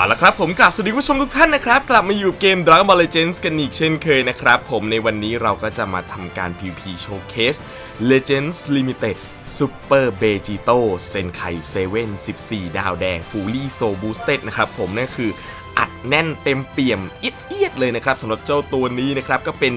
เอาละครับผมกลับสวัสดีผู้ชมทุกท่านนะครับ กลับมาอยู่เกม Dragon Ball Legends กันอีกเช่นเคยนะครับ ผมในวันนี้เราก็จะมาทำการ PVP Showcase Legends Limited Super Vegito Senkai 7 14 ดาวแดง Fully So Boosted นะครับผมนั่นคืออัดแน่นเต็มเปี่ยมเอียดๆเลยนะครับสำหรับเจ้าตัวนี้นะครับ ก็เป็น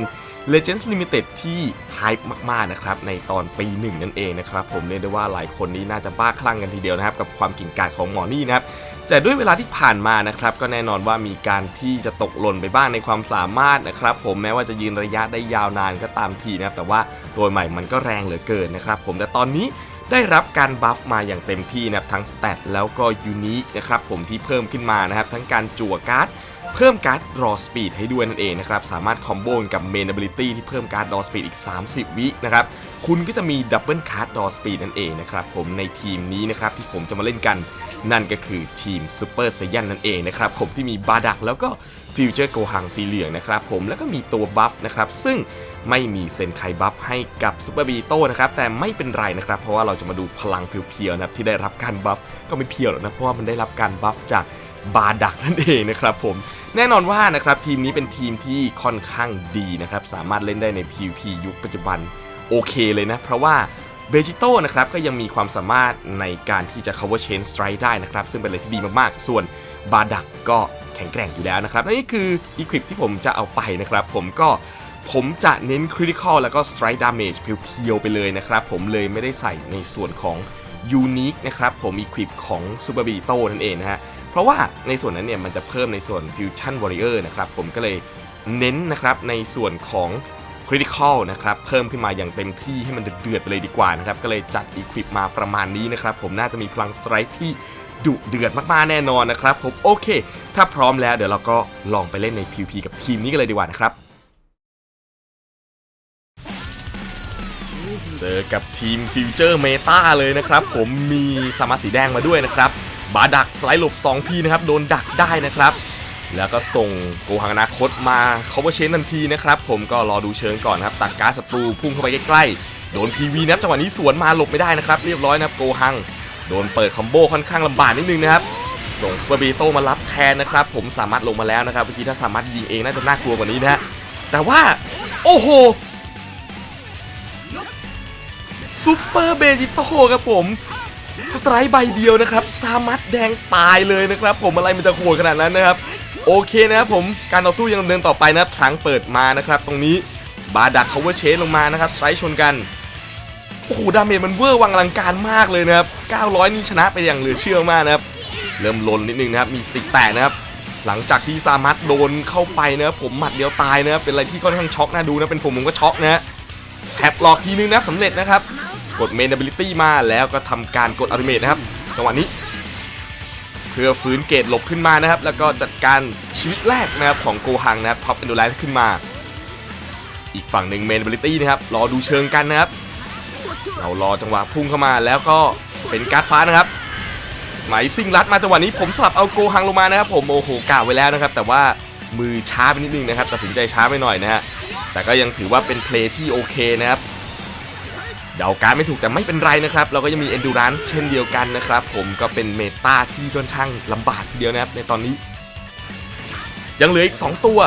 Legends Limited ที่ไฮป์มาก ๆ นะครับ ในตอนปีหนึ่งนั่นเองนะครับ ผมเรียกได้ว่าหลายคนนี้น่าจะบ้าคลั่งกันทีเดียวนะครับ กับความกิ่งกาจของหมอนี่นะครับ แต่ด้วยเวลาที่ผ่านมานะครับก็แน่นอนว่ามีการที่จะตกหล่นไปบ้างในความสามารถนะครับผมแม้ว่าจะยืนระยะได้ยาวนานก็ตามทีนะครับแต่ว่าตัวใหม่มันก็แรงเหลือเกินนะครับผมแต่ตอนนี้ได้รับการบัฟมาอย่างเต็มที่นะครับทั้งสเตตแล้วก็ยูนิคนะครับผมที่เพิ่มขึ้นมานะครับทั้งการจั่วการ์ด เพิ่มการ์ดรอสปีดให้ด้วยนั่นเองนะครับ สามารถคอมโบนกับเมน ability ที่เพิ่มการ์ดรอสปีดอีก 30 วินะครับ คุณก็จะมีดับเบิลการ์ดรอสปีดนั่นเองนะครับผมในทีมนี้นะครับที่ผมจะมาเล่นกัน นั่นก็คือทีมซูเปอร์ไซยันนั่นเองนะครับผมที่มีบาดักแล้วก็ฟิวเจอร์โกหังสีเหลืองนะครับผมแล้วก็มีตัวบัฟนะครับซึ่งไม่มีเซนไคบัฟให้กับซูเปอร์บีโต้นะครับแต่ไม่เป็นไรนะครับเพราะว่าเราจะมาดูพลังเพียวๆนะครับที่ได้รับการบัฟก็ไม่เพียวหรอกนะเพราะว่ามันได้รับการบัฟจาก บาดักนั่นเองนะครับผมแน่นอนว่านะครับทีมนี้เป็นทีมที่ค่อนข้างดีนะครับ สามารถเล่นได้ใน PVP ยุคปัจจุบันโอเคเลยนะ เพราะว่าเบจิโต้นะครับก็ยังมีความสามารถในการที่จะ cover chain strike ได้นะครับ ซึ่งเป็นอะไรที่ดีมากๆ ส่วนบาดักก็แข็งแกร่งอยู่แล้วนะครับนี่คือ equip ที่ผมจะเอาไปนะครับ ผมก็ผมจะเน้น critical แล้วก็ strike damage เพียวๆไปเลยนะครับ ผมเลยไม่ได้ใส่ในส่วนของ unique นะครับผม equip ของ super b e t o นั่นเองนะฮะ เพราะว่าในส่วนนั้นเนี่ยมันจะเพิ่มในส่วน Fusion Warrior นะครับ ผมก็เลยเน้นนะครับในส่วนของ Critical นะครับ เพิ่มขึ้นมาอย่างเต็มที่ให้มันเดือดไปเลยดีกว่านะครับ ก็เลยจัด Equip มาประมาณนี้นะครับ ผมน่าจะมีพลังสไตร์ที่ดุเดือดมากๆแน่นอนนะครับ ผมโอเค ถ้าพร้อมแล้วเดี๋ยวเราก็ลองไปเล่นใน PVP กับทีมนี้กันเลยดีกว่านะครับเจอกับทีมฟิวเจอร์เมตาเลยนะครับ ผมมีสมาสีแดงมาด้วยนะครับ บาดักสไลด์หลบ2ทีนะครับโดนดักได้นะครับ แล้วก็ส่งโกหังอนาคตมาเขาเชนทันทีนะครับ ผมก็รอดูเชิงก่อนครับตัดการศัตรูพุ่งเข้าไปใกล้ๆโดน PV นะครับจังหวะนี้สวนมาหลบไม่ได้นะครับ เรียบร้อยนะครับโกหังโดนเปิดคอมโบค่อนข้างลำบากนิดนึงนะครับส่งสเปอร์บีโตมารับแทนนะครับ ผมสามารถลงมาแล้วนะครับเมื่อกี้ถ้าสามารถยิงเองน่าจะน่ากลัวกว่านี้นะฮะแต่ว่า โอ้โหซูเปอร์เบจิโต้ครับผม สไตร์ใบเดียวนะครับซามัดแดงตายเลยนะครับ ผมอะไรมันจะโหดขนาดนั้นนะครับ โอเคนะครับผมการต่อสู้ยังดำเนินต่อไปนะครับทรังเปิดมานะครับ ตรงนี้บาดัก cover chase ลงมานะครับสไตร์ชนกันโอ้โหดาเมจมันเวอร์วังอลังการมากเลยนะครับ 900 นี่ชนะไปอย่างเหลือเชื่อมากนะครับ เริ่มลนนิดนึงนะครับ มีสติกแตกนะครับ หลังจากที่ซามัดโดนเข้าไปนะครับผมหมัดเดียวตายนะครับ เป็นอะไรที่ค่อนข้างช็อกน่าดูนะ เป็นผมผมก็ช็อกนะฮะแท็บหลอกทีนึงนะสำเร็จนะครับ กด Main Ability มาแล้วก็ทำการกด Ultimate นะครับจังหวะนี้ เพื่อฟื้นเกตหลบขึ้นมานะครับ แล้วก็จัดการชีวิตแรกนะครับของโกฮังนะครับ Top Endurance ขึ้นมา อีกฝั่งหนึ่ง Main Ability นะครับรอดูเชิงกันนะครับเรารอจังหวะพุ่งเข้ามาแล้วก็เป็นการ์ดฟ้านะครับไหมซิงรัดมาจังหวะนี้ผมสลับเอาโกฮังลงมานะครับ ผมโอ้โหกล่าวไว้แล้วนะครับ แต่ว่ามือช้าไปนิดนึงนะครับตัดสินใจช้าไปหน่อยนะฮะแต่ก็ยังถือว่าเป็นเพลย์ที่โอเคนะครับ เดาการไม่ถูกแต่ไม่เป็นไรนะครับ เราก็ยังมี endurance เช่นเดียวกันนะครับ ผมก็เป็นเมตาที่ค่อนข้างลำบากทีเดียวนะครับในตอนนี้ ยังเหลืออีก 2 ตัว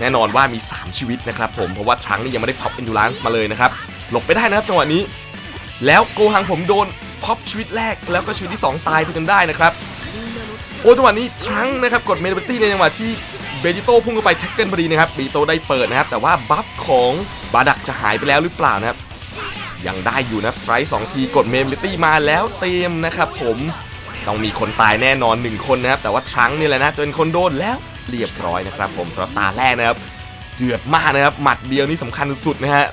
แน่นอนว่ามี 3 ชีวิตนะครับผมเพราะว่าทรังนี่ยังไม่ได้พับ endurance มาเลยนะครับ หลบไปได้นะครับจังหวะนี้ แล้วโกหังผมโดนพับชีวิตแรกแล้วก็ชีวิตที่ 2 ตายไปจนได้นะครับโอ้จังหวะนี้ทรังนะครับกดเมนเบตี้ในจังหวะที่เบจิโต้พุ่งเข้าไปแท็กเกิลพอดีนะครับเบจิโต้ได้เปิดนะครับแต่ว่าบัฟของบาดักจะหายไปแล้วหรือเปล่านะครับ ยังได้อยู่นะสไตร์สองทีกดเมมลิตี้มาแล้วเต็มนะครับผมต้องมีคนตายแน่นอน 1 คนนะครับ แต่ว่าทรังนี่แหละนะจนคนโดนแล้วเรียบร้อยนะครับ ผมสำหรับตาแรกนะครับเดือดมากนะครับ หมัดเดียวนี่สำคัญสุดนะฮะ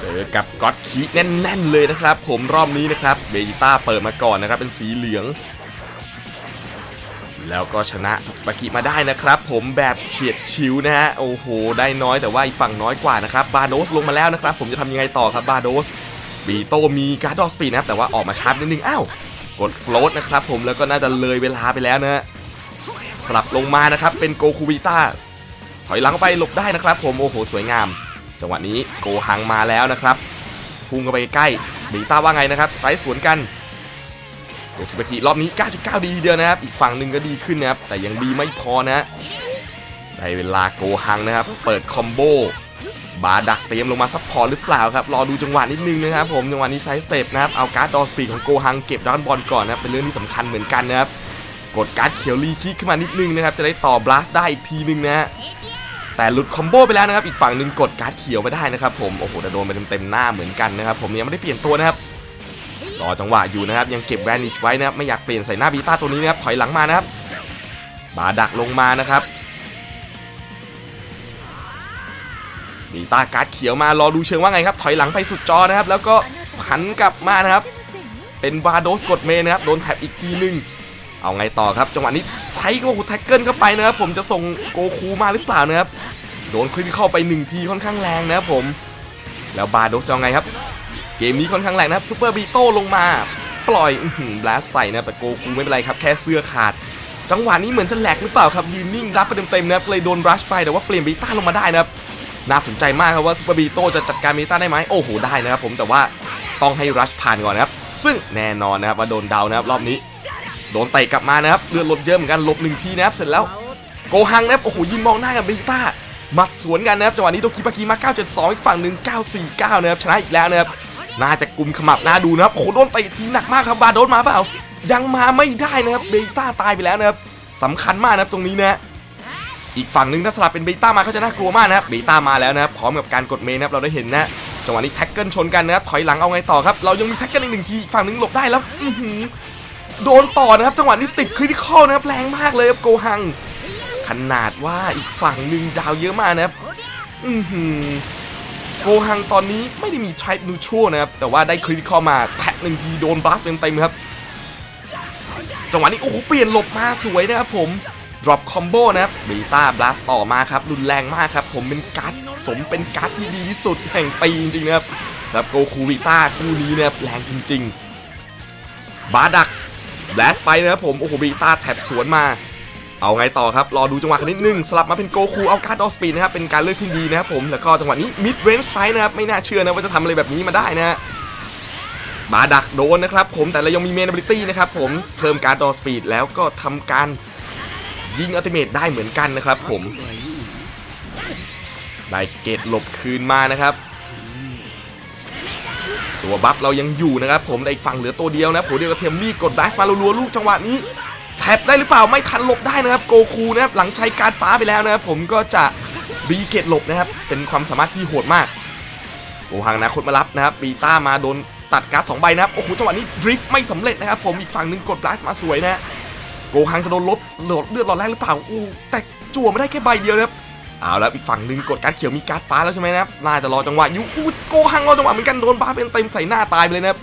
เจอกับก็อตคีแน่น ๆ เลยนะครับ ผมรอบนี้นะครับเบจิต้าเปิดมาก่อนนะครับ เป็นสีเหลือง แล้วก็ชนะทุกปากิมาได้นะครับ ผมแบบเฉียดชิวนะฮะโอ้โห ได้น้อยแต่ว่าอีกฝั่งน้อยกว่านะครับบาโดสลงมาแล้วนะครับ ผมจะทำยังไงต่อครับบาโดสบีโตมีการ์ดดอสปีนะครับแต่ว่าออกมาชาร์จนิดนึงอ้าวกดโฟลต์นะครับผมแล้วก็น่าจะเลยเวลาไปแล้วนะฮะสลับลงมานะครับเป็นโกคูบิต้าถอยหลังไปหลบได้นะครับ ผมโอ้โหสวยงาม จังหวะนี้โกหังมาแล้วนะครับพุ่งเข้าไปใกล้บีต้าว่าไงนะครับไซส์สวนกัน โอคิบากิรอบนี้ 9.9 ดีทีเดียวนะครับ อีกฝั่งหนึ่งก็ดีขึ้นนะครับ แต่ยังดีไม่พอนะได้เวลาโกหังนะครับ เปิดคอมโบบาดักเตรียมลงมาซัพพอร์ตหรือเปล่าครับ รอดูจังหวะนิดนึงนะครับผม จังหวะนี้ไซส์สเต็ปนะครับ เอาการ์ดดอสปีดของโกหังเก็บดอนบอลก่อนนะครับ เป็นเรื่องที่สำคัญเหมือนกันนะครับ กดการ์ดเขียวรีคิกขึ้นมานิดนึงนะครับ จะได้ต่อบลัสได้อีกทีนึงนะฮะแต่หลุดคอมโบไปแล้วนะครับ อีกฝั่งหนึ่งกดการ์ดเขียวไปได้นะครับผม โอ้โหแต่โดนไปเต็มๆหน้าเหมือนกันนะครับผมยังไม่ได้เปลี่ยนตัวนะครับ รอจังหวะอยู่นะครับ ยังเก็บแวนิชไว้นะครับไม่อยากเปลี่ยนใส่หน้าบีต้าตัวนี้นะครับถอยหลังมานะครับบาดักลงมานะครับบีต้าการ์ดเขียวมารอดูเชิงว่าไงครับ ถอยหลังไปสุดจอนะครับ แล้วก็หันกลับมานะครับ เป็นวาโดสกดเมนะครับโดนแท็บอีกทีนึงเอาไงต่อครับ จังหวะนี้ใช้โกคูแท็กเกิลเข้าไปนะครับผมจะส่งโกคูมาหรือเปล่านะครับโดนคริติเข้าไปหนึ่งทีค่อนข้างแรงนะครับผม แล้วบาโดสจะไงครับ เกมนี้ค่อนข้างแรงนะครับซูเปอร์บีโต้ลงมาปล่อยอื้อแบลสใส่นะครับแต่โกคูไม่เป็นไรครับ แค่เสื้อขาด จังหวะนี้เหมือนจะแหลกหรือเปล่าครับยืนนิ่งรับไปเต็มๆนะครับเลยโดนรัชไปแต่ว่าเปลี่ยนบีต้าลงมาได้นะครับน่าสนใจมากครับว่าซูเปอร์บีโต้จะจัดการบีต้าได้ไหมโอ้โหได้นะครับผมแต่ว่าต้องให้รัชผ่านก่อนนะครับซึ่งแน่นอนนะครับว่าโดนเดาวนะครับรอบนี้ โดนเตะกลับมานะครับเลือดลดเยอะเหมือนกันลบหนึ่งทีนะครับเสร็จแล้วโกหังนะครับโอ้โหยิงมองหน้ากับบีต้าหมัดสวนกันนะครับจังหวะนี้โดคิปากิมา972อีกฝั่งหนึ่ง949นะครับชนะอีกแล้วนะครับ น่าจะกุมขมับหน้าดูนะครับโอ้โหโดนเตะทีหนักมากครับบาโดนมาเปล่า ยังมาไม่ได้นะครับเบต้าตายไปแล้วนะครับสำคัญมากนะครับตรงนี้นะอีกฝั่งหนึ่งถ้าสลับเป็นเบต้ามาก็จะน่ากลัวมากนะครับเบต้ามาแล้วนะครับพร้อมกับการกดเมนนะครับเราได้เห็นนะจังหวะนี้แท็กเกิลชนกันนะครับถอยหลังเอาไงต่อครับเรายังมีแท็กเกิลอีกหนึ่งทีฝั่งหนึ่งหลบได้แล้วอือหือโดนต่อนะครับจังหวะนี้ติดคริติคอลนะครับแรงมากเลยครับโกหัง ขนาดว่าอีกฝั่งหนึ่งดาวเยอะมากนะครับอือหือ โกหังตอนนี้ไม่ได้มี Tribe Neutral นะครับ แต่ว่าได้คริติคอลมาแท็กหนึ่งทีโดนบลัสเต็มๆครับ จังหวะนี้โอ้โหเปลี่ยนหลบมาสวยนะครับผม drop combo นะครับบีต้าบลัสต่อมาครับ รุนแรงมากครับ ผมเป็นการ์ดสมเป็นการ์ดที่ดีที่สุดแห่งปีจริงๆนะครับแล้วโกคูบีต้าคู่นี้นะครับแรงจริง ๆ บาดักแบลสไปนะครับผม โอ้โหบีต้าแทบสวนมา เอาไงต่อครับ รอดูจังหวะกันนิดนึง สลับมาเป็นโกคูเอาการ์ดออสปีดนะครับ เป็นการเลือกที่ดีนะครับผม แล้วก็จังหวะนี้มิดเรนจ์ไฟนะครับ ไม่น่าเชื่อนะว่าจะทำอะไรแบบนี้มาได้นะฮะบาดักโดนนะครับผม แต่เรายังมีเมนบิลิตี้นะครับผม เพิ่มการ์ดออสปีดแล้วก็ทำการยิงอัลติเมทได้เหมือนกันนะครับผม ได้เกตหลบคืนมานะครับตัวบัฟเรายังอยู่นะครับผมแต่อีกฝั่งเหลือตัวเดียวนะผมเดียวกับเทมมี่กดดัสมารัวๆลูกจังหวะนี้ แท็บได้หรือเปล่าไม่ทันหลบได้นะครับโกคูนะครับหลังใช้การฟ้าไปแล้วนะครับผมก็จะบีเกตหลบนะครับ เป็นความสามารถที่โหดมากโกหังนะคตมารับนะครับบีต้ามาโดนตัดการ์ดสองใบนะครับโอ้โหจังหวะนี้ดริฟต์ไม่สำเร็จนะครับผมอีกฝั่งหนึ่งกดดัสมาสวยนะโกหังจะโดนลดโหลดเลือดหลอดแรกหรือเปล่าอู้แต่จั่วไม่ได้แค่ใบเดียวนะครับเอาแล้วอีกฝั่งหนึ่งกดการดเขียวมีการ์ดฟ้าแล้วใช่ไหมนะครับน่าจะรอจังหวะอยูอู้โกหังรอจังหวะเหมือนกันโดนบ้าเป็นเต็มใส่หน้าตายไปเลยนะครับ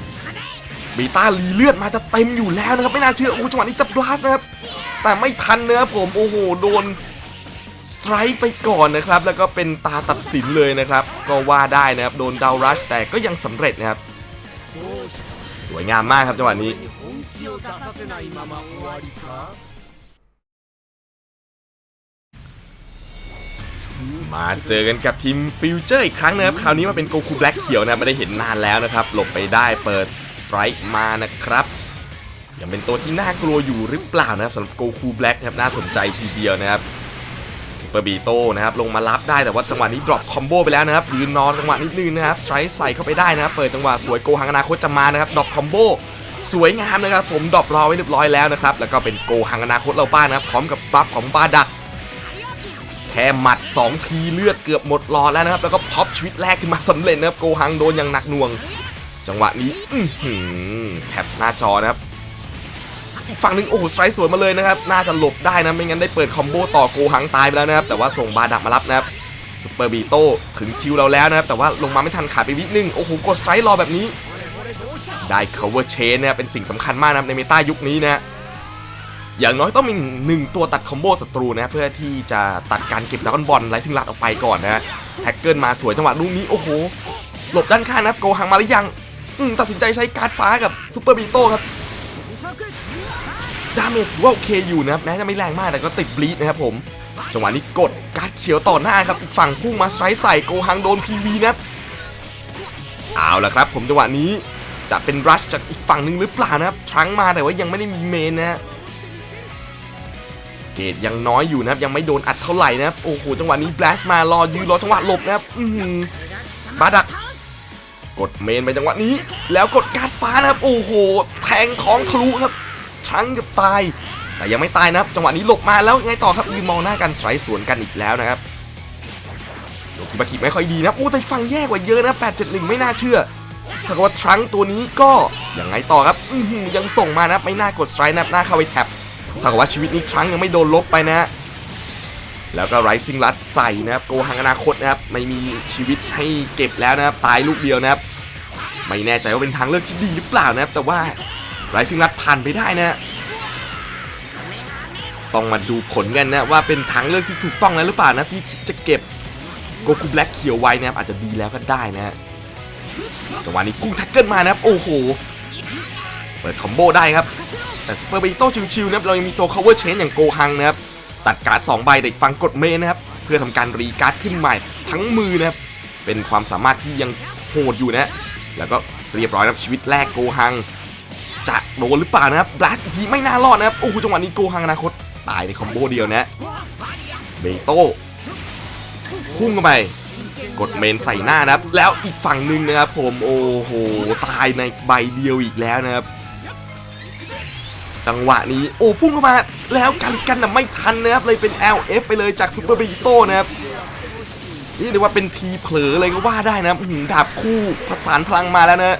บีต้าลีเลือดมาจะเต็มอยู่แล้วนะครับ ไม่น่าเชื่อ โอ้จังหวะนี้จะบลัสนะครับ แต่ไม่ทันนะครับผม โอ้โห โดนสไตร์ไปก่อนนะครับ แล้วก็เป็นตาตัดสินเลยนะครับ ก็ว่าได้นะครับ โดนดาวรัชแต่ก็ยังสำเร็จนะครับ สวยงามมากครับจังหวะนี้ มาเจอกันกับทีมฟิวเจอร์อีกครั้งนะครับ คราวนี้มาเป็นโกคูแบล็กเขียวนะครับไม่ได้เห็นนานแล้วนะครับ หลบไปได้เปิดสไตร์มานะครับ ยังเป็นตัวที่น่ากลัวอยู่หรือเปล่านะครับสำหรับโกคูแบล็กนะครับน่าสนใจทีเดียวนะครับซูเปอร์บีโต้นะครับลงมารับได้แต่ว่าจังหวะนี้ดรอปคอมโบไปแล้วนะครับยืนนอนจังหวะนิดนึงนะครับสไตร์ใส่เข้าไปได้นะครับเปิดจังหวะสวยโกหังอนาคตจะมานะครับดรอปคอมโบสวยงามนะครับผมดรอปรอไว้เรียบร้อยแล้วนะครับแล้วก็เป็นโกหังอนาคตเราบ้านนะครับพร้อมกับบัฟของบาดัก แค่หมัด 2 ทีเลือดเกือบหมดหลอดแล้วนะครับ แล้วก็พ็อปชีวิตแรกขึ้นมาสำเร็จนะครับ โกหังโดนอย่างหนักหน่วง จังหวะนี้แท็บหน้าจอนะครับอีกฝั่งหนึ่งโอ้โหสไตร์สวนมาเลยนะครับ น่าจะหลบได้นะ ไม่งั้นได้เปิดคอมโบต่อโกหังตายไปแล้วนะครับ แต่ว่าส่งบาดักมารับนะครับซุปเปอร์บีโต้ถึงคิวเราแล้วนะครับ แต่ว่าลงมาไม่ทันขาดไปวินึงโอ้โหกดไซส์รอแบบนี้ ได้ cover chain นะครับเป็นสิ่งสำคัญมากนะในเมตายุคนี้นะ อย่างน้อยต้องมีหนึ่งตัวตัดคอมโบศัตรูนะเพื่อที่จะตัดการเก็บดราก้อนบอลไลซิงลัดออกไปก่อนนะแท็กเกิลมาสวยจังหวะลูกนี้โอ้โหหลบด้านข้างนะโกหังมาหรือยังตัดสินใจใช้การ์ดฟ้ากับซูเปอร์บีโต้ครับดาเมจถือว่าโอเคอยู่นะครับแม้จะไม่แรงมากแต่ก็ติดบลีดนะครับผมจังหวะนี้กดการ์ดเขียวต่อหน้าครับอีกฝั่งพุ่งมาไส์ใส่โกหังโดนพีวีนะครับเอาละครับ ผมจังหวะนี้จะเป็นรัชจากอีกฝั่งหนึ่งหรือเปล่านะครับทรังมาแต่ว่ายังไม่ได้มีเมนนะฮะ เกรดยังน้อยอยู่นะครับยังไม่โดนอัดเท่าไหร่นะครับโอ้โหจังหวะนี้แบลสมารอยืนรอจังหวะหลบนะครับอื้อหือบาดักกดเมนไปจังหวะนี้ แล้วกดการดฟ้านะครับ โอ้โหแทงท้องทะลุครับช้งกับตาย แต่ยังไม่ตายนะครับ จังหวะนี้หลบมาแล้วไงต่อครับยืนมองหน้ากันสไลด์สวนกันอีกแล้วนะครับโดกิบากิไม่ค่อยดีนะโอ้แต่ฟังแย่กว่าเยอะนะ871 ไม่น่าเชื่อถ้าว่าทรังก์ตัวนี้ก็ยังไงต่อครับยังส่งมานะไม่น่ากดสไลด์นะครับหน้าเข้าไปแท็บ ถ้ากิดว่าชีวิตนี้ทรังยังไม่โดนลบไปนะ แล้วก็ไรซิงลัดใส่นะครับโกหังอนาคตนะครับไม่มีชีวิตให้เก็บแล้วนะครับตายลูกเดียวนะครับไม่แน่ใจว่าเป็นทางเลือกที่ดีหรือเปล่านะครับ แต่ว่าไรซิงลัดผ่านไปได้นะต้องมาดูผลกันนะว่าเป็นทางเลือกที่ถูกต้องแล้วหรือเปล่านะที่จะเก็บโกคูแบล็กเขียวไว้นะครับอาจจะดีแล้วก็ได้นะฮะจังหวะนี้กุ้งแท็กเกิลมานะครับโอ้โห เปิดคอมโบได้ครับ แต่ซูเปอร์เบโต้ชิวๆนะครับเรายังมีตัว cover chain อย่างโกฮังนะครับตัดการ์ด2ใบเด็กฟังกดเมนนะครับเพื่อทำการรีการ์ดขึ้นใหม่ทั้งมือนะครับเป็นความสามารถที่ยังโหดอยู่นะแล้วก็เรียบร้อยนะครับชีวิตแรกโกฮัง จะโดนหรือเปล่านะครับบลัสทีไม่น่ารอดนะครับโอ้โหจังหวะนี้โกฮังอนาคตตายในคอมโบเดียวนะเบโต้พุ่งเข้าไปกดเมนใส่หน้านะครับ แล้วอีกฝั่งหนึ่งนะครับผมโอ้โหตายในใบเดียวอีกแล้วนะครับ จังหวะนี้โอ้พุ่งเข้ามาแล้วการกันน่ะไม่ทันนะครับเลยเป็น LF ไปเลยจากซูเปอร์เบโต้นะครับนี่เรียกว่าเป็นทีเผลอเลยก็ว่าได้นะครับอื้อหือดาบคู่ผสานพลังมาแล้วนะ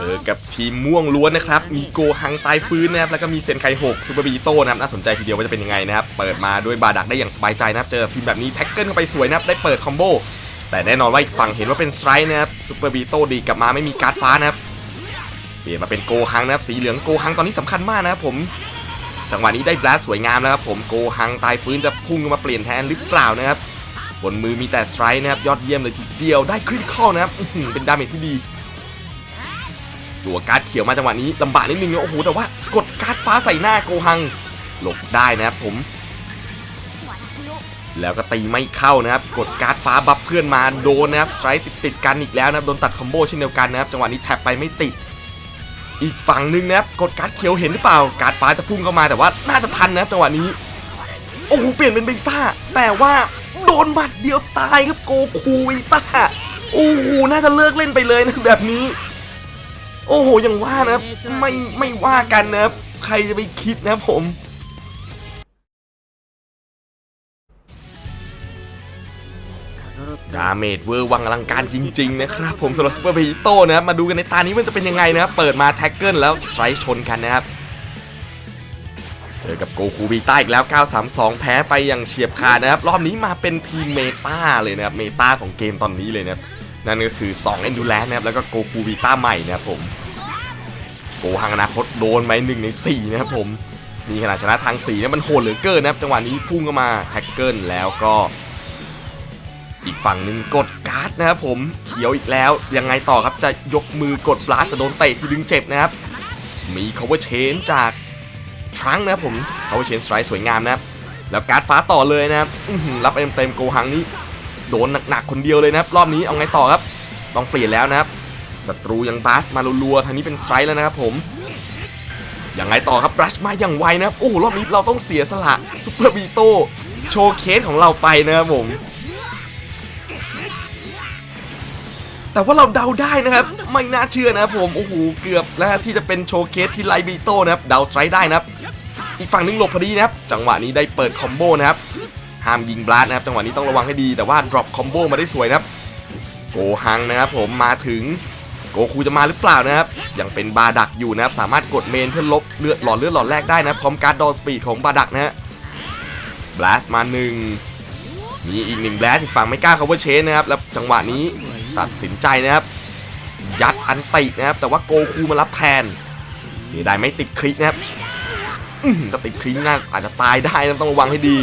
เจอกับทีมม่วงล้วนนะครับ มีโกฮังตายฟื้นนะครับ แล้วก็มีเซนไค6ซูเปอร์บีโต้นะครับ น่าสนใจทีเดียวว่าจะเป็นยังไงนะครับ เปิดมาด้วยบาดักได้อย่างสบายใจนะครับ เจอทีมแบบนี้แท็กเกิลเข้าไปสวยนะครับ ได้เปิดคอมโบ แต่แน่นอนว่าอีกฝั่งเห็นว่าเป็นสไตร์นะครับ ซูเปอร์บีโต้ดีกลับมาไม่มีการ์ดฟ้านะครับ เปลี่ยนมาเป็นโกฮังนะครับ สีเหลืองโกฮังตอนนี้สำคัญมากนะครับผม จังหวะนี้ได้บลสสวยงามแล้วครับผมโกฮังตายฟื้นจะพุ่งมาเปลี่ยนแทนหรือเปล่านะครับบนมือมีแต่สไตร์นะครับยอดเยี่ยมเลยทีเดียวได้คริติคอลนะครับเป็นดาเมจที่ดี จั่วการ์ดเขียวมาจังหวะนี้ลำบากนิดนึงนะโอ้โหแต่ว่ากดการ์ดฟ้าใส่หน้าโกฮัง หลบได้นะครับผม แล้วก็ตีไม่เข้านะครับ กดการ์ดฟ้าบัฟเพื่อนมาโดนนะครับสไตร์ติดติดกันอีกแล้วนะครับโดนตัดคอมโบเช่นเดียวกันนะครับจังหวะนี้แท็บไปไม่ติด อีกฝั่งหนึ่งนะครับกดการ์ดเขียวเห็นหรือเปล่า การ์ดฟ้าจะพุ่งเข้ามาแต่ว่าน่าจะทันนะครับจังหวะนี้โอ้โหเปลี่ยนเป็นเบต้าแต่ว่าโดนบัดเดียวตายครับโกคูเบต้าโอ้โหน่าจะเลิกเล่นไปเลยนะแบบนี้ โอ้โหยังว่านะครับไม่ไม่ว่ากันนะครับ ใครจะไปคิดนะผมดาเมจเวอร์วังอลังการจริง ๆ นะครับ ผมสำหรับซูเปอร์เบโต้นะครับ มาดูกันในตานี้มันจะเป็นยังไงนะครับ เปิดมาแท็กเกิลแล้วสไตร์ชนกันนะครับ เจอกับโกคูบีต้าอีกแล้ว 932 แพ้ไปอย่างเฉียบขาดนะครับ รอบนี้มาเป็นทีมเมตาเลยนะครับ เมตาของเกมตอนนี้เลยนะครับ นั่นก็คือ 2 e n d u r a n c e นะครับ แล้วก็โกคูบีต้าใหม่นะครับผม โกหังอนาคตโดนไหมหนึ่งใน4นะครับผม มีขนาดชนะทาง4เนี่มันโหดเหลือเกินนะครับ จังหวะนี้พุ่งเข้ามาแท็กเกิลแล้วก็ อีกฝั่งหนึ่งกดการ์ดนะครับผม เขียวอีกแล้ว ยังไงต่อครับ จะยกมือกดบลัสจะโดนเตะที่ดึงเจ็บนะครับ มี cover chain จากทรังนะครับผม cover chain strike สวยงามนะครับ แล้วการ์ดฟ้าต่อเลยนะครับรับเต็มเต็มโกหังนี่ โดนหนักๆคนเดียวเลยนะครับรอบนี้เอาไงต่อครับ ต้องเปลี่ยนแล้วนะครับศัตรูยังบาสมารัวๆทางนี้เป็นไตร์แล้วนะครับผมยังไงต่อครับบรัชมาอย่างไวนะครับโอ้รอบนี้เราต้องเสียสละซูเปอร์บีโต้โชว์เคสของเราไปนะครับผมแต่ว่าเราเดาได้นะครับ ไม่น่าเชื่อนะครับผมโอ้โหเกือบแล้วที่จะเป็นโชว์เคสที่ไลบีโต้นะครับเดาสไตร์ได้นะครับ อีกฝั่งหนึงหลบพอดีนะครับ จังหวะนี้ได้เปิดคอมโบนะครับ ห้ามยิงบลัสนะครับจังหวะนี้ต้องระวังให้ดีแต่ว่า drop คอมโบมาได้สวยนะครับโกฮังนะครับผมมาถึงโกคูจะมาหรือเปล่านะครับยังเป็นบาดักอยู่นะครับสามารถกดเมนเพื่อลบเลือดหลอดเลือดหลอดแรกได้นะพร้อมการ์ดดอสปีดของบาดักนะฮะบลัสมาหนึ่งมีอีกหนึ่งแบลสอีกฝั่งไม่กล้า cover chain นะครับแล้วจังหวะนี้ตัดสินใจนะครับ ยัดอันตินะครับแต่ว่าโกคูมารับแทน เสียดายไม่ติดคลิกนะครับถ้าติดคลิกน่าอาจจะตายได้นะต้องระวังให้ดี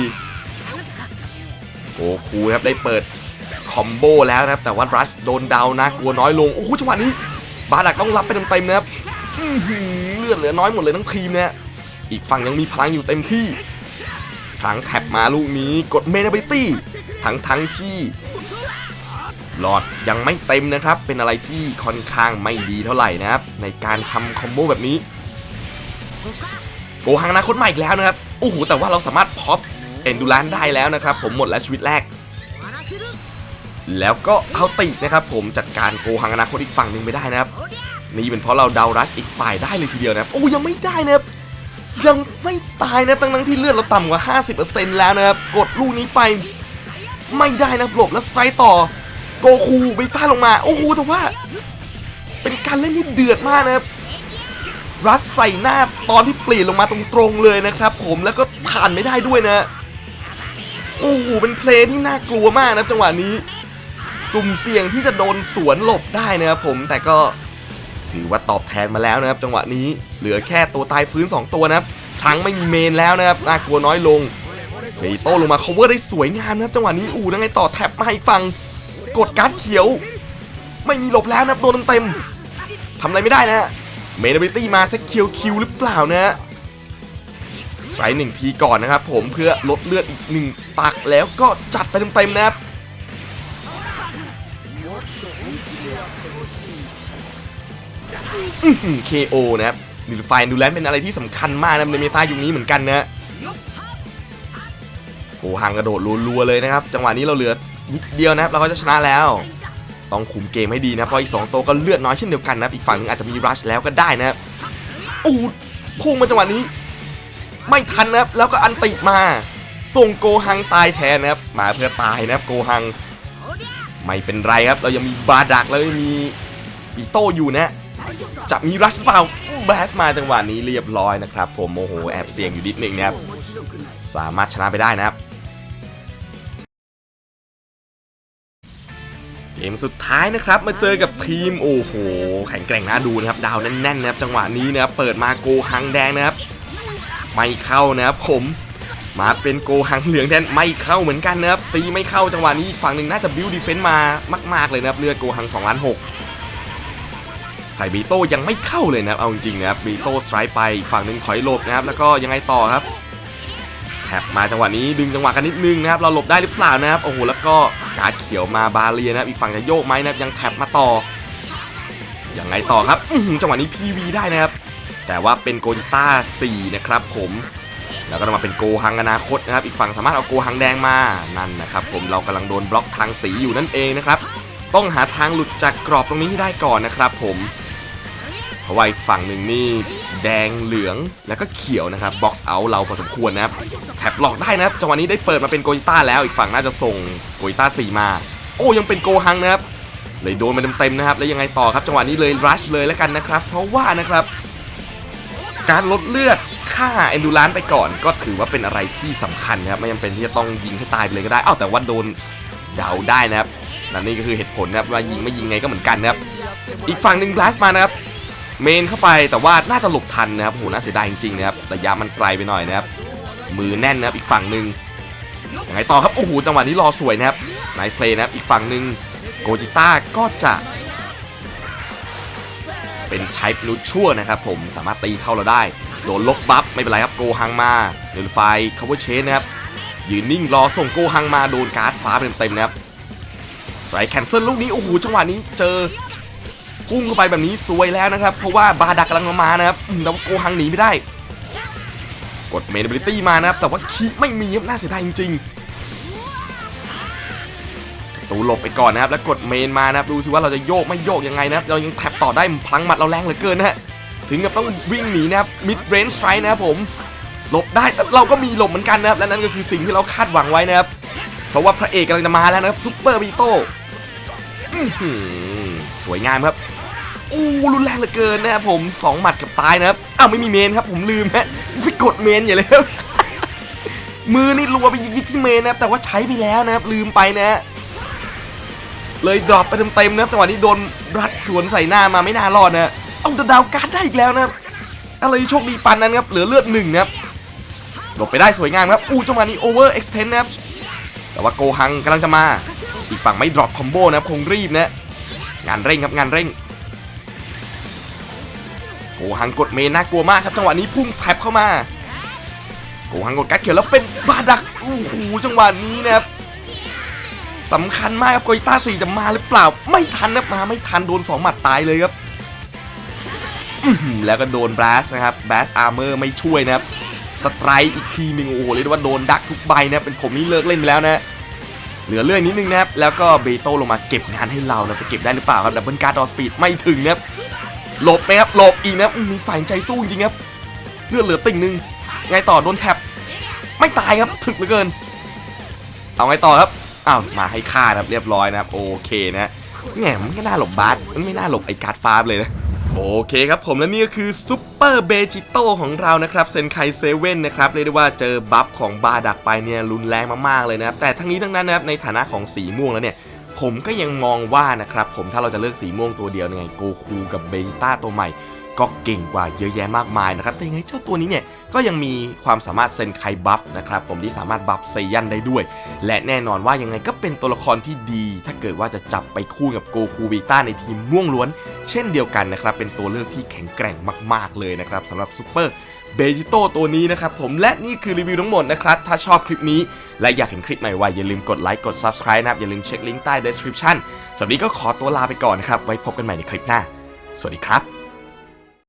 โกคูครับได้เปิดคอมโบแล้วนะครับ แต่ว่ารัชโดนดาวนะกลัวน้อยลง โอ้โหจังหวะนี้ บาดักต้องรับไปเต็มๆนะครับเลือดเหลือน้อยหมดเลยทั้งทีมนะอีกฝั่งยังมีพลังอยู่เต็มที่ทั้งแท็บมาลูกนี้กดเมน a บิตี้ทั้งทั้งที่หลอดยังไม่เต็มนะครับ เป็นอะไรที่ค่อนข้างไม่ดีเท่าไหร่นะครับ ในการทำคอมโบแบบนี้ โกหังนาคตใหม่อีกแล้วนะครับ โอ้โห แต่ว่าเราสามารถพ็อป เอ็นดูรันได้แล้วนะครับ ผมหมดแล้วชีวิตแรก แล้วก็เอาตินะครับ ผมจัดการโกหังอนาคตอีกฝั่งหนึ่งไปได้นะครับ นี่เป็นเพราะเราเดารัชอีกฝ่ายได้เลยทีเดียวนะครับโอ้ยังไม่ได้นะครับยังไม่ตายนะตั้งทั้งที่เลือดเราต่ำกว่า 50%แล้วนะครับกดลูกนี้ไปไม่ได้นะหลบแล้วสไตร์ต่อโกคูเบต้าลงมา โอ้โหแต่ว่า เป็นการเล่นที่เดือดมากนะครับ รัดใส่หน้าตอนที่เปลี่ยนลงมาตรงๆเลยนะครับ ผมแล้วก็ผ่านไม่ได้ด้วยนะ โอ้โหเป็นเพลงที่น่ากลัวมากนะจังหวะนี้ สุ่มเสี่ยงที่จะโดนสวนหลบได้นะครับผมแต่ก็ถือว่าตอบแทนมาแล้วนะครับ จังหวะนี้เหลือแค่ตัวตายฟื้น 2 ตัวนะครับทรังไม่มีเมนแล้วนะครับน่ากลัวน้อยลงเบโต้ลงมา cover ได้สวยงามนะครับจังหวะนี้อูยังไงต่อแท็บมาอีกฝั่งกดการ์ดเขียว ไม่มีหลบแล้วนะครับโดนเต็มทำอะไรไม่ได้นะเมน a บิตี้มาสักคิวคิวหรือเปล่านะฮะ ใช้หนึ่งทีก่อนนะครับผมเพื่อลดเลือดอีกหนึ่งตักแล้วก็จัดไปเต็มๆนะครับอื้อหือ KO นะครับดิลไฟดูแลนเป็นอะไรที่สำคัญมากนะในเมตายุคนี้เหมือนกันนะโอ้ห่างกระโดดรัวๆเลยนะครับ จังหวะนี้เราเหลือนิดเดียวนะครับเราก็จะชนะแล้ว ต้องคุมเกมให้ดีนะเพราะอีก2ตัวก็เลือดน้อยเช่นเดียวกันนะอีกฝั่งนึงอาจจะมีรัชแล้วก็ได้นะครับอู้พุ่งมาจังหวะนี้ ไม่ทันนะครับแล้วก็อันติมา ส่งโกฮังตายแทนนะครับมาเพื่อตายนะครับโกฮัง ไม่เป็นไรครับ เรายังมีบาดักแล้วยังมีอีโต้อยู่นะจะมีรัชเปล่าแบสมาจังหวะนี้เรียบร้อยนะครับ ผมโอ้โหแอบเสี่ยงอยู่นิดนึงนะครับ สามารถชนะไปได้นะครับ เกมสุดท้ายนะครับมาเจอกับทีม โอ้โหแข็งแกร่งน่าดูนะครับ ดาวแน่นๆนะครับ จังหวะนี้นะครับ เปิดมาโกหังแดงนะครับ ไม่เข้านะครับผมมาเป็นโกหังเหลืองแทนไม่เข้าเหมือนกันนะครับตีไม่เข้าจังหวะนี้อีกฝั่งหนึ่งน่าจะบิวดีเฟนต์มามากๆเลยนะครับเลือดโกหัง2ล้าน6ใส่บีโต้ยังไม่เข้าเลยนะครับเอาจริงๆนะครับบีโต้สไตร์ไปอีกฝั่งหนึ่งถอยหลบนะครับแล้วก็ยังไงต่อครับแท็บมาจังหวะนี้ดึงจังหวะกันนิดนึงนะครับเราหลบได้หรือเปล่านะครับโอ้โหแล้วก็การ์ดเขียวมาบาเรียนะครับอีกฝั่งจะโยกไหมนะครับยังแท็บมาต่อยังไงต่อครับจังหวะนี้ PV ได้นะครับ แต่ว่าเป็นโกจิต้า4นะครับผมแล้วก็มาเป็นโกฮังอนาคตนะครับ อีกฝั่งสามารถเอาโกฮังแดงมานั่นนะครับ ผมเรากำลังโดนบล็อกทางสีอยู่นั่นเองนะครับ ต้องหาทางหลุดจากกรอบตรงนี้ให้ได้ก่อนนะครับ ผมเพราะว่าอีกฝั่งหนึ่งนี่แดงเหลืองแล้วก็เขียวนะครับบ็อกซ์เอาเราพอสมควรนะครับแทบหลอกได้นะครับจังหวะนี้ได้เปิดมาเป็นโกจิต้าแล้วอีกฝั่งน่าจะส่งโกจิต้า4มา โอ้ยังเป็นโกฮังนะครับเลยโดนมาเต็มๆนะครับแล้วยังไงต่อครับจังหวะนี้เลยรัชเลยแล้วกันนะครับ เพราะว่านะครับ การลดเลือดค่าเอนดูรานไปก่อน ก็ถือว่าเป็นอะไรที่สำคัญนะครับไม่จำเป็นที่จะต้องยิงให้ตายไปเลยก็ได้อ้าวแต่ว่าโดนเดาได้นะครับนั่นนี่ก็คือเหตุผลนะครับว่ายิงไม่ยิงไงก็เหมือนกันนะครับอีกฝั่งหนึ่งบลัสมานะครับเมนเข้าไปแต่ว่าน่าจะหลบทันนะครับโหน่าเสียดายจริงๆนะครับระยะมันไกลไปหน่อยนะครับมือแน่นนะครับอีกฝั่งหนึ่งยังไงต่อครับโอ้โหจังหวะนี้รอสวยนะครับไนส์เพลย์นะครับอีกฝั่งหนึ่งโกจิต้าก็จะ เป็นใช้นูชั่วนะครับผมสามารถตีเข้าเราได้ โดนลบบัฟไม่เป็นไรครับโกฮังมาเดลไฟคาร์เวอร์เชนนะครับยืนนิ่งรอส่งโกฮังมาโดนการ์ดฟ้าเต็มๆนะครับสายแคนเซิลลูกนี้โอ้โหจังหวะนี้เจอพุ่งเข้าไปแบบนี้สวยแล้วนะครับ เพราะว่าบาดักกำลังมานะครับแต่ว่าโกฮังหนีไม่ได้ กดเมนเบลิตี้มานะครับแต่ว่าคีไม่มีน่าเสียดายจริงๆ ตูหลบไปก่อนนะครับแล้วกดเมนมานะครับดูสิว่าเราจะโยกไม่โยกยังไงนะครับเรายังแท็บต่อได้พลังหมัดเราแรงเหลือเกินนะฮะถึงกับต้องวิ่งหนีนะครับมิดเรนจ์ไ i นะครับผมหลบได้แต่เราก็มีหลบเหมือนกันนะครับและนั่นก็คือสิ่งที่เราคาดหวังไว้นะครับเพราะว่าพระเอกกำลังจะมาแล้วนะครับซุปเปอร์บีโต้สวยงามครับอู้รุนแรงเหลือเกินนะครับผมสองหมัดกับตายนะครับอ้าวไม่มีเมนครับผมลืมฮะไปกดเมนอย่าเลยครับมือนี่รัวไปยิกๆที่เมนนะครับแต่ว่าใช้ไปแล้วนะครับลืมไปนะฮะ เลยดรอปไปเต็มๆนะครับจังหวะนี้โดนรัดสวนใส่หน้ามาไม่น่ารอดนะเอาแต่ดาวการ์ดได้อีกแล้วนะอะไรโชคดีปันนั้นครับเหลือเลือดหนึ่งนะครับหลบไปได้สวยงามครับอู้จังหวะนี้โอเวอร์เอ็กซ์เทนนะครับแต่ว่าโกฮังกำลังจะมา อีกฝั่งไม่ดรอปคอมโบนะครับคงรีบนะงานเร่งครับงานเร่งโกหังกดเมนน่ากลัวมากครับจังหวะนี้พุ่งแท็บเข้ามาโกหังกดกัดเขียวแล้วเป็นบาดักโอ้โหจังหวะนี้นะครับ สำคัญมากครับโกอิต้าสี่จะมาหรือเปล่า ไม่ทันนะมาไม่ทันโดนสองหมัดตายเลยครับแล้วก็โดนบลัสนะครับบลัสอาร์เมอร์ไม่ช่วยนะครับสไตร์อีกทีหนึ่งโอ้โหเรียกว่าโดนดักทุกใบนะเป็นผมนี่เลิกเล่นไปแล้วนะเหลือเลื่อยนิดนึงนะครับแล้วก็เบโต้ลงมาเก็บงานให้เรานะจะเก็บได้หรือเปล่าครับดับเบิลการ์ดออสปีดไม่ถึงนะครับหลบไหมครับหลบอีกนะมีฝ่ายใจสู้จริงครับเลือดเหลือติ่งหนึงไงต่อโดนแท็บไม่ตายครับถึกเหลือเกิน เอาไงต่อครับ อ้าวมาให้ฆ่านะครับเรียบร้อยนะครับโอเคนะแง่มันก็น่าหลบบาสมันไม่น่าหลบไอ้การ์ดฟ้าเลยนะโอเคครับผมและนี่ก็คือซุปเปอร์เบจิโตของเรานะครับเซนไคเซเว่นนะครับเรียกได้ว่าเจอบัฟของบาดักไปเนี่ยรุนแรงมากๆเลยนะครับแต่ทั้งนี้ทั้งนั้นนะครับในฐานะของสีม่วงแล้วเนี่ยผมก็ยังมองว่านะครับผมถ้าเราจะเลือกสีม่วงตัวเดียวยังไงโกคูกับเบจิต้าตัวใหม่ ก็เก่งกว่าเยอะแยะมากมายนะครับ แต่ยังไงเจ้าตัวนี้เนี่ยก็ยังมีความสามารถเซนไคบัฟนะครับผมที่สามารถบัฟเซยันได้ด้วย และแน่นอนว่ายังไงก็เป็นตัวละครที่ดี ถ้าเกิดว่าจะจับไปคู่กับโกคูเบต้าในทีมม่วงล้วน เช่นเดียวกันนะครับ เป็นตัวเลือกที่แข็งแกร่งมากๆเลยนะครับสำหรับซูเปอร์เบจิโตตัวนี้นะครับผมและนี่คือรีวิวทั้งหมดนะครับ ถ้าชอบคลิปนี้ และอยากเห็นคลิปใหม่ไวอย่าลืมกดไลค์กด Subscribe นะครับ อย่าลืมเช็คลิงก์ใต้ description สำหรับวันนี้ก็ขอตัวลาไปก่อนนะครับ ไว้พบกันใหม่ในคลิปหน้า สวัสดีครับ